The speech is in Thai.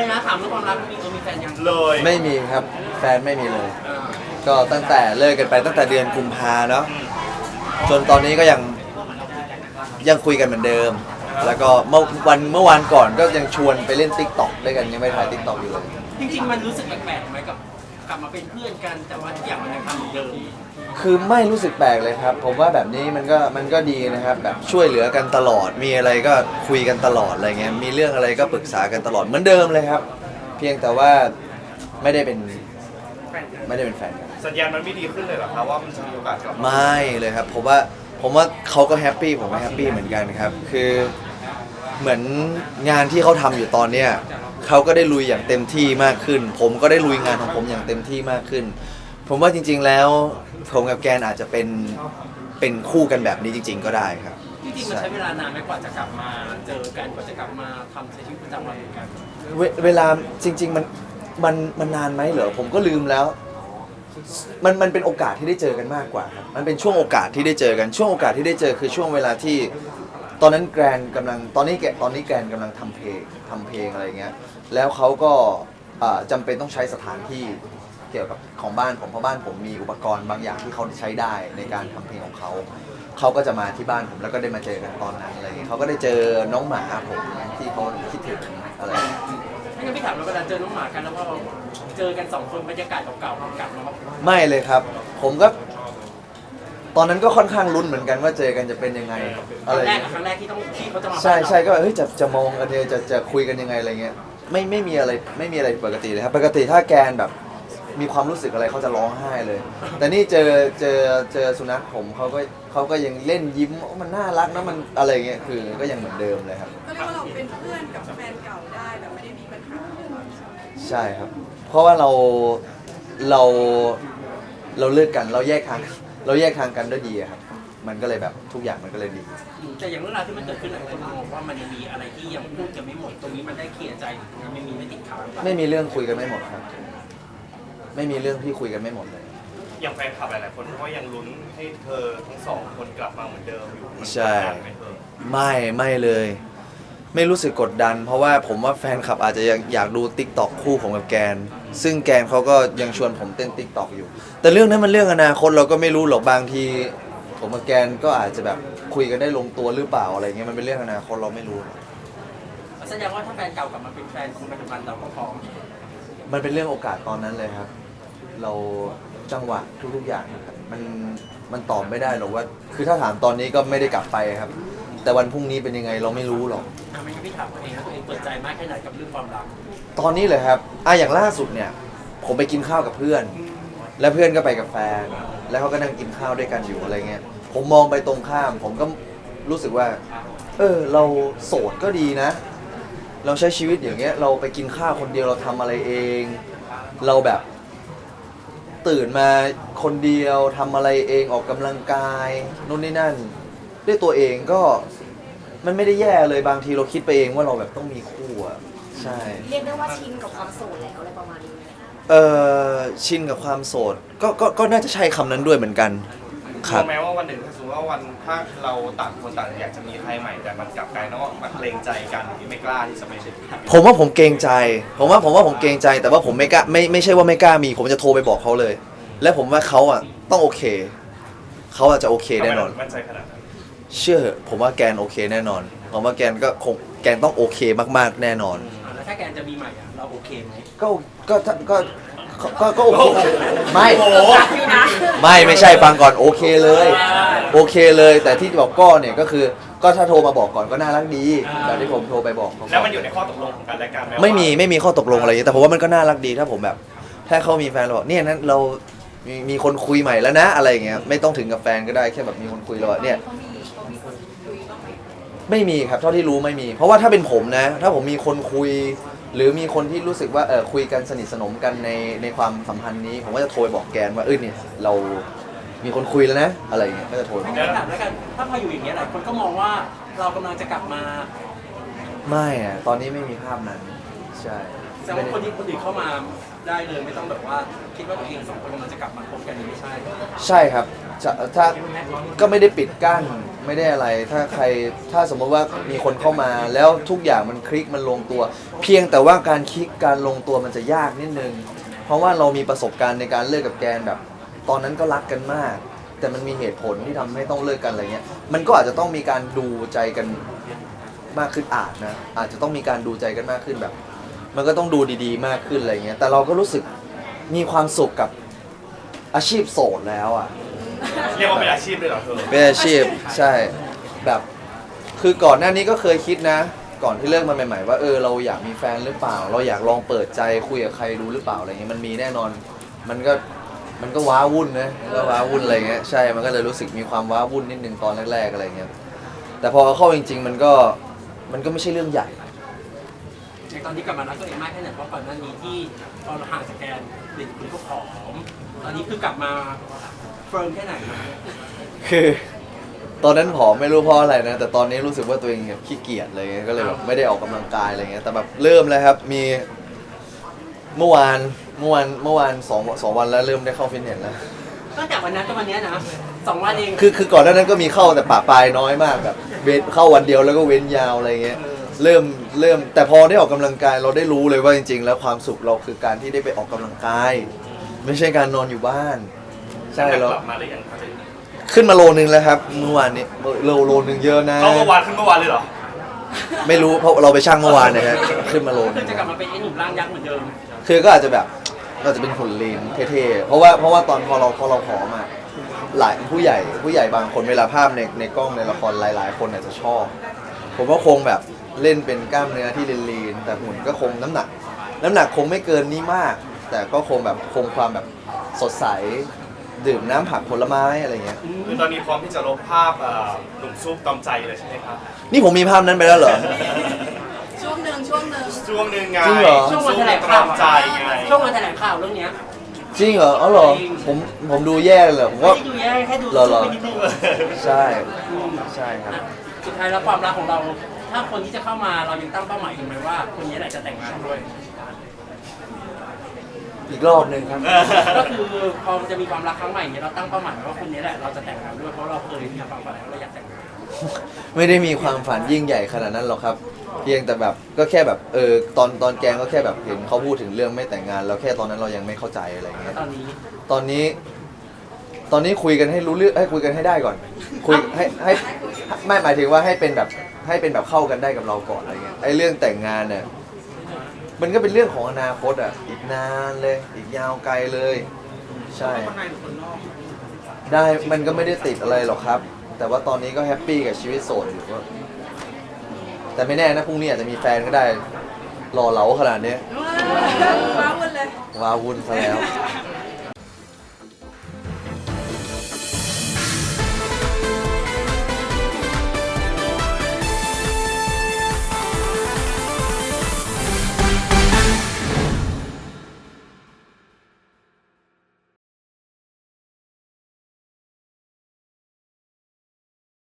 อะไรนะถามเรื่องความรักมีเออมีแฟนยังเลยไม่มีครับแฟนไม่มีเลยเออก็ตั้งแต่เลิกกันไปตั้งแต่เดือนกุมภาเนาะจนตอนนี้ก็ยังยังคุยกันเหมือนเดิม แล้วก็เมื่อวันเมื่อวานก่อนก็ยังชวนไปเล่นติ๊กต็อกด้วยกันยังไม่ถ่ายติ๊กต็อกอยู่เลย จริง ๆ มันรู้สึกแปลกๆไหมกับ กลับมาเป็นเพื่อนกัน แต่ว่าทุกอย่างมันยังทำเหมือนเดิมคือไม่รู้สึกแปลกเลยครับ ผมว่าแบบนี้มันก็มันก็ดีนะครับ แบบช่วยเหลือกันตลอดมีอะไรก็คุยกันตลอดอะไรเงี้ยมีเรื่องอะไรก็ปรึกษากันตลอดเหมือนเดิมเลยครับ เพียงแต่ว่าไม่ได้เป็นไม่ได้เป็นแฟนกันสัญญาณมันไม่ดีขึ้นเลยเหรอครับว่ามันจะมีโอกาสกลับมาไม่เลยครับผมว่าผมว่าเขาก็แฮปปี้ผมก็แฮปปี้เหมือนกันครับ คือ เหมือนงานที่เขาทำอยู่ตอนเนี้ยเขาก็ได้ลุยอย่างเต็มที่มากขึ้น ผมก็ได้ลุยงานของผมอย่างเต็มที่มากขึ้น ผมว่าจริง ๆแล้วผมกับแกนอาจจะเป็นเป็นคู่กันแบบนี้จริง ๆ ก็ได้ครับ จริงๆมันใช้เวลานานไหมกว่าจะกลับมาเจอกันกว่าจะกลับมาทำใช้ชีวิตประจำวันเหมือนกันเวเวลาจริง ๆ มันมันมันนานไหมเหรอผมก็ลืมแล้ว มันมันเป็นโอกาสที่ได้เจอกันมากกว่าครับมันเป็นช่วงโอกาสที่ได้เจอกันช่วงโอกาสที่ได้เจอคือช่วงเวลาที่ ตอนนั้นแกรนกำลังตอนนี้แกตอนนี้แกรนกำลังทำเพลงทำเพลงอะไรเงี้ยแล้วเขาก็อ่าจำเป็นต้องใช้สถานที่เกี่ยวกับของบ้านผมเพราะบ้านผมมีอุปกรณ์บางอย่างที่เขาใช้ได้ในการทำเพลงของเขาเขาก็จะมาที่บ้านผมแล้วก็ได้มาเจอกันตอนนั้นอะไรเงี้ยเขาก็ได้เจอน้องหมาผมที่เขาคิดถึงอะไรเงี้ย ไม่งั้นพี่ถามเราเวลาเจอน้องหมากันแล้วว่าเราเจอกันสองคนบรรยากาศเก่าๆกลับมาไม่เลยครับ ผมก็ ตอนนั้นก็ค่อนข้างลุ้นเหมือนกันว่าเจอกันจะเป็นยังไงคอะไรรั้งแรกเงี้อะยครั้งแรกที่ต้องที่เขาจะมาใช่บ้านเราใช่ก็แบบเฮ้ยจะจะมองกันเดียจะจะคุยกันยังไงอะไรเงี้ยไม่ไม่มีอะไรไม่มีอะไรปกติเลยครับปกติถ้าแกนแบบมีความรู้สึกอะไรเขาจะร้องไห้เลย แต่นี่เจอเจอเจอสุนัขผมเขาก็เขาก็ยังเล่นยิ้มโอ้มันน่ารักนะมันอะไรเงี้ยคือก็ยังเหมือนเดิมเลยครับ ก็เรียกว่าเราเป็นเพื่อนกับแฟนเก่าได้แบบไม่ได้มีปัญหาใช่ครับ เพราะว่าเราเราเราเลิกกันเราแยกทาง เราแยกทางกันด้วยดีอะครับ มันก็เลยแบบทุกอย่างมันก็เลยดี แต่อย่างเรื่องราวที่มันเกิดขึ้นหลายคนมองว่ามันยังมีอะไรที่ยังพูดกันไม่หมด ตรงนี้มันได้เคลียร์ใจหรือยังไม่มีไม่ติดค้างหรือเปล่าไม่มีเรื่องคุยกันไม่หมดครับ ไม่มีเรื่องที่คุยกันไม่หมดเลย อย่างแฟนคลับหลายๆคนก็ยังลุ้นให้เธอทั้งสองคนกลับมาเหมือนเดิมอยู่มันใช่ กดดันไหมเธอไม่ไม่เลย ไม่รู้สึกกดดัน เพราะว่าผมว่าแฟนคลับอาจจะยังอยากดูติ๊กต็อกคู่ผมกับแกน ซึ่งแกนเขาก็ยังชวนผมเต้นติ๊กต็อกอยู่ แต่เรื่องนั้นมันเรื่องอนาคตเราก็ไม่รู้หรอกบางทีผมกับแกนก็อาจจะแบบคุยกันได้ลงตัวหรือเปล่าอะไรเงี้ยมันเป็นเรื่องอนาคตเราไม่รู้ แสดงว่าถ้าแฟนเก่ากลับมาเป็นแฟนคนปัจจุบันเราก็พร้อมมันเป็นเรื่องโอกาสตอนนั้นเลยครับ เราจังหวะทุกๆอย่างนะครับมันมันตอบไม่ได้หรอกว่า คือถ้าถามตอนนี้ก็ไม่ได้กลับไปครับ แต่วันพรุ่งนี้เป็นยังไงเราไม่รู้หรอกอะไม่งั้นพี่ถามตัวเองนะตัวเองเปิดใจมากแค่ไหนกับเรื่องความรักตอนนี้เลยครับอะอย่างล่าสุดเนี่ย ผมไปกินข้าวกับเพื่อน แล้วเพื่อนก็ไปกับแฟน แล้วเขาก็นั่งกินข้าวด้วยกันอยู่อะไรเงี้ย ผมมองไปตรงข้าม ผมก็รู้สึกว่า เออ เราโสดก็ดีนะ เราใช้ชีวิตอย่างเงี้ย เราไปกินข้าวคนเดียวเราทำอะไรเอง เราแบบตื่นมาคนเดียวทำอะไรเองออกกำลังกายนู่นนี่นั่น ด้วยตัวเองก็มันไม่ได้แย่เลยบางทีเราคิดไปเองว่าเราแบบต้องมีคู่อะใช่ เรียกได้ว่าชินกับความโสดแล้วอะไรประมาณนี้ไหมเออชินกับความโสดก็ก็ก็น่าจะใช่คำนั้นด้วยเหมือนกันคกลัรัวบแม้ว่าวันหนึ่งถ้าสมมติว่าวันถ้าเราต่างคนต่างอยากจะมีใครใหม่แต่มันกลับกลายเป็นว่ามันเกรงใจกันที่ไม่กล้าที่จะไปเช็คผมว่าผมเกรงใจ ผมว่าผมว่าผมเกรงใจ แต่ว่าผมไม่กล้าไม่ไม่ใช่ว่าไม่กล้ามี ผมจะโทรไปบอกเขาเลย และผมว่าเขาอะต้องโอเค เขาอาจจะโอเคแน่นอน มั่นใจขนาดนั้น เชื่อเถอะผมว่าแกนโอเคแน่นอนผมว่าแกนก็คงแกนต้องโอเคมากๆแน่นอนอะแล้วถ้าแกนจะมีใหม่อะเราโอเคไหมก็ก็ก็ก็ก็ก็โอเคไม่อยู่นะไม่ไม่ใช่ฟังก่อนโอเคเลย โอเคเลย แต่ที่บอกก็เนี่ยก็คือก็ถ้าโทรมาบอกก่อนก็น่ารักดีแบบที่ผมโทรไปบอกเขาก่แล้วมันอยู่ในข้อตกลงของกันและกันหว่าไม่มีไม่มีข้อตกลงอะไรอย่างเงี้ยแต่ผมว่ามันก็น่ารักดีถ้าผมแบบ ถ้าเขามีแฟนเราบอกเนี่ยนั้นเรามีมีคนคุยใหม่แล้วนะอะไรอย่างเงี้ยไม่ต้องถึงกับแฟนก็ได้แค่แบบมีคนคุยเราอะเนี่ยเขามีเขามีคนคุยบ้างไหม ไม่มีครับเท่าที่รู้ไม่มี เพราะว่าถ้าเป็นผมนะ ถ้าผมมีคนคุย หรือมีคนที่รู้สึกว่าเออคุยกันสนิทสนมกันในในความสัมพันธ์นี้ ผมก็จะโทรไปบอกแกนว่าเออเนี่ยเรามีคนคุยแล้วนะ อะไรอย่างเงี้ยก็จะโทรไปไม่งั้นถามแล้วกัน ถ้าพออยู่อย่างเงี้ยหลายคนก็มองว่าเรากำลังจะกลับมา ไม่อะตอนนี้ไม่มีภาพนั้น ใช่ แสดงว่าคนที่คนอื่นเข้ามาได้เลยไม่ต้องแบบว่าคิดว่าตัวเองสองคนมันจะกลับมาคบกันนี่ไม่ใช่ใช่ครับจะถ้าก็ไม่ได้ปิดกั้นไม่ได้อะไร ถ้าใครถ้าสมมติว่ามีคนเข้ามาแล้วทุกอย่างมันคลิกมันลงตัว เพียงแต่ว่าการคลิกการลงตัวมันจะยากนิดนึง เพราะว่าเรามีประสบการณ์ในการเลิกกับแกนแบบ ตอนนั้นก็รักกันมาก แต่มันมีเหตุผลที่ทำให้ต้องเลิกกันอะไรเงี้ย มันก็อาจจะต้องมีการดูใจกันมากขึ้นอาจนะอาจจะต้องมีการดูใจกันมากขึ้นแบบ มันก็ต้องดูดีๆ มากขึ้นอะไรเงี้ย แต่เราก็รู้สึกมีความสุขกับอาชีพโสดแล้วอะ เรียกว่าเป็นอาชีพเลยเหรอเธอเป็นอาชีพใช่แบบคือก่อนหน้านี้ก็เคยคิดนะ ก่อนที่เลิกมาใหม่ ๆ ว่าเออเราอยากมีแฟนหรือเปล่า เราอยากลองเปิดใจคุยกับใครดูหรือเปล่าอะไรเงี้ยมันมีแน่นอน มันก็มันก็ว้าวุ่นนะมันก็ว้าวุ่นอะไรเงี้ยใช่ มันก็เลยรู้สึกมีความว้าวุ่นนิดนึงตอนแรกๆอะไรเงี้ยแต่พอเข้าจริง ๆ มันก็มันก็ไม่ใช่เรื่องใหญ่ ในตอนที่กลับมารักตัวเองมากแค่ไหนเพราะก่อนหน้านี้ที่ตอนเราห่างจากแกนเด็กคุณก็ผอมตอนนี้คือกลับมาเฟิร์มแค่ไหนนะคือ ตอนนั้นผอมไม่รู้เพราะอะไรนะ แต่ตอนนี้รู้สึกว่าตัวเองแบบขี้เกียจอะไรเงี้ยก็เลยแบบไม่ได้ออกกำลังกายอะไรเงี้ยแต่แบบเริ่มแล้วครับมีเมื่อวานเมื่อวานเมื่อวานสองสองวันแล้วเริ่มได้เข้าฟิตเนสแล้วตั้งแต่วันนั้นจนวันเนี้ยนะสองวันเองคือคือก่อนหน้านั้นก็มีเข้าแต่ปะปลายน้อยมากแบบเว้นเข้าวันเดียวแล้วก็เว้นยาวอะไรเงี้ย เริ่ม เริ่มแต่พอได้ออกกำลังกายเราได้รู้เลยว่าจริง ๆ แล้วความสุขเราคือการที่ได้ไปออกกำลังกาย ไม่ใช่การนอนอยู่บ้าน ใช่กเราลับมาหรือยังครับขึ้นมาโลนึงแล้วครับเมื่อวานนี้โลโลนึงเยอะนะ เขาเมื่อวานขึ้นเมื่อวานเลยเหรอไม่รู้เพราะเราไปช่างเมื่อวานนะฮะขึ้นมาโลคืนึองจะกลับมาเป็นไอ้หนุ่มร่างยักษ์เหมือนเดิม คือก็อาจจะแบบเราจะเป็นหุ่นลีนเท่ๆ เพราะว่าเพราะว่าตอนพอเราพอเราผอมอะหลายผู้ใหญ่ผู้ใหญ่บางคนเวลาภาพในในกล้องในละครหลาย ๆ คนอาจจะชอบ ผมก็คงแบบเล่นเป็นกล้ามเนื้อที่ลีนๆแต่หุ่นก็คงน้ำหนัก น้ำหนักคงไม่เกินนี้มาก แต่ก็คงแบบคงความแบบสดใส ดื่มน้ำผักผลไม้อะไรเงี้ย คือตอนนี้พร้อมที่จะลบภาพเอ่อหนุ่มซุปตอมใจเลยใช่ไหมครับ นี่ผมมีภาพนั้นไปแล้วเหรอ ช่วงหนึ่งช่วงหนึ่งช่วงหนึ่งไงจริงเหรอ ช่วงวันซุปแถลงตข่าวอมใจไงช่วงวันแถลงข่าวเรื่องเนี้ยจริงเหรออ๋อเหรอผมผมดูแย่เลยเหรอผมไม่ก็ได้ดูแย่แค่ดูเหรอเหรอไปนิดนึงใช่ ใช่ครับ สุดท้ายแล้วความรักของเรา ถ้าคนที่จะเข้ามาเรายังตั้งเป้าหมายอยู่ไหมว่า คนนี้แหละจะแต่งงานด้วย อีกรอบหนึ่งครับ ก็คือพอมันจะมีความรักครั้งใหม่เนี่ยเราตั้งเป้าหมายไว้ว่าคนนี้แหละเราจะแต่งงานด้วยเพราะเราเคยมีความฝันว่าเราอยากแต่งงานไม่ได้มีความฝันยิ่งใหญ่ขนาดนั้นหรอกครับ เพียงแต่แบบก็แค่แบบเออตอนตอนแกงก็แค่แบบเห็นเขาพูดถึงเรื่องไม่แต่งงานแล้วแค่ตอนนั้นเรายังไม่เข้าใจอะไรอย่างเงี้ยตอนนี้ตอนนี้ ตอนนี้คุยกันให้รู้เรื่องให้คุยกันให้ได้ก่อน คุยให้ให้ ไม่หมายถึงว่าให้เป็นแบบให้เป็นแบบเข้ากันได้กับเราก่อนอะไรเงี้ยไอ้เรื่องแต่งงานเนี่ยมันก็เป็นเรื่องของอนาคตอะอีกนานเลย อีกยาวไกลเลย ใช่ได้มันก็ไม่ได้ติดอะไรหรอกครับ แต่ว่าตอนนี้ก็แฮปปี้กับชีวิตโสดอยู่ก็แต่ไม่แน่นะพรุ่งนี้อาจจะมีแฟนก็ได้รอเหลาขนาดเนี้ยว้าววุ่นเลยว้าวุ่นซะแล้วอ